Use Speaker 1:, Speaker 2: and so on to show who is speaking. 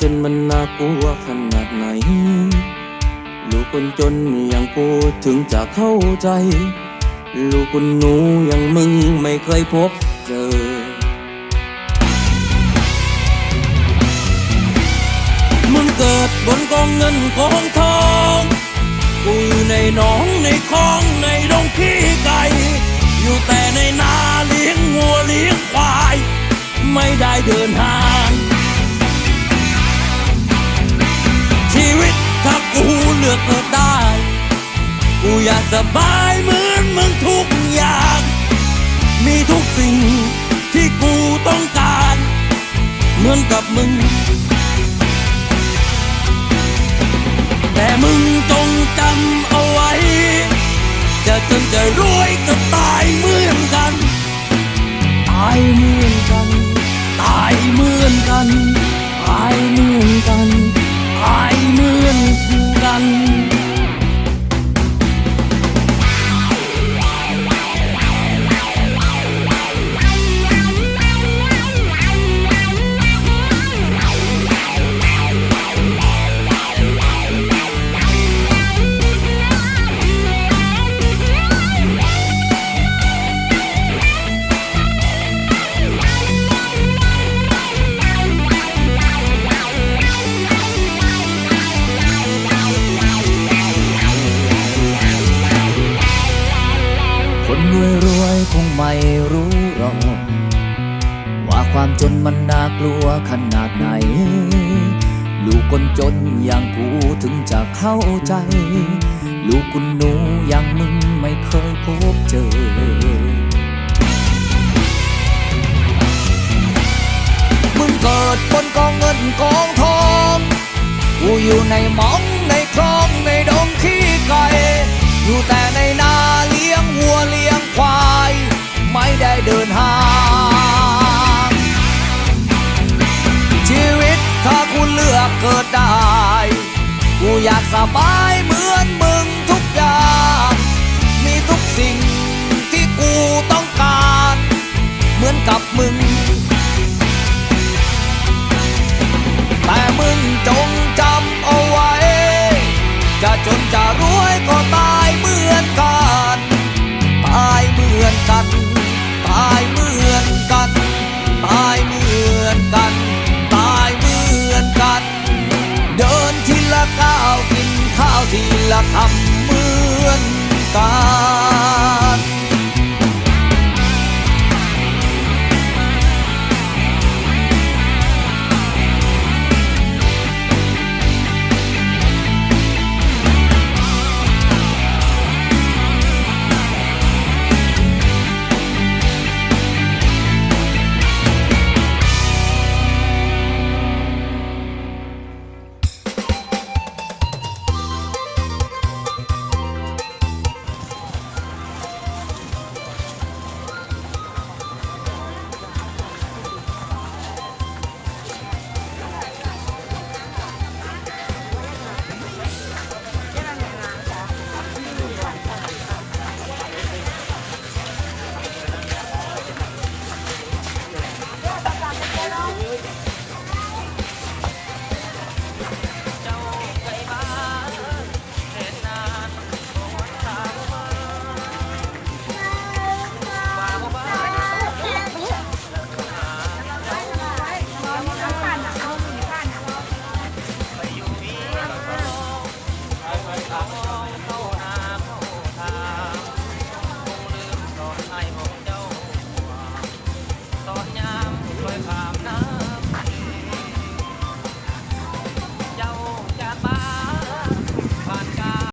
Speaker 1: จนมันน่ากลัวขนาดไหน ลูกคนจนอย่างกูถึงจะเข้าใจ ลูกคนหนูอย่างมึงไม่เคยพบเจอมึงเกิดบนกองเงินกองทอง กูอยู่ในหนองในคลองในดงขี้ไก่ อยู่แต่ในนาเลี้ยงวัวเลี้ยงควาย ไม่ได้เดินทา อยากสบายเหมือนมึงทุกอย่าง มีทุกสิ่งที่กูต้องการ เหมือนกับมึง แต่มึงจงจำเอาไว้ จะจนจะรวยก
Speaker 2: คนรวยรวยคงไม่รู้หรอกว่าความจนมันน่ากลัวขนาดไหน ลูกคนจนอย่างกูถึงจะเข้าใจ ลูกคุณหนูอย่างมึงไม่เคยพบเจอ มึงเกิดบนกองเงินกองทอง กูอยู่ในหมอง ถ้ากูเลือกเกิดได้ กูอยากสบายเหมือนมึงทุกอย่าง มีทุกสิ่งที่กูต้องการ เหมือนกับมึง ที่ละทำเหมือนกัน ตอนยามคอยผ่านน้ำ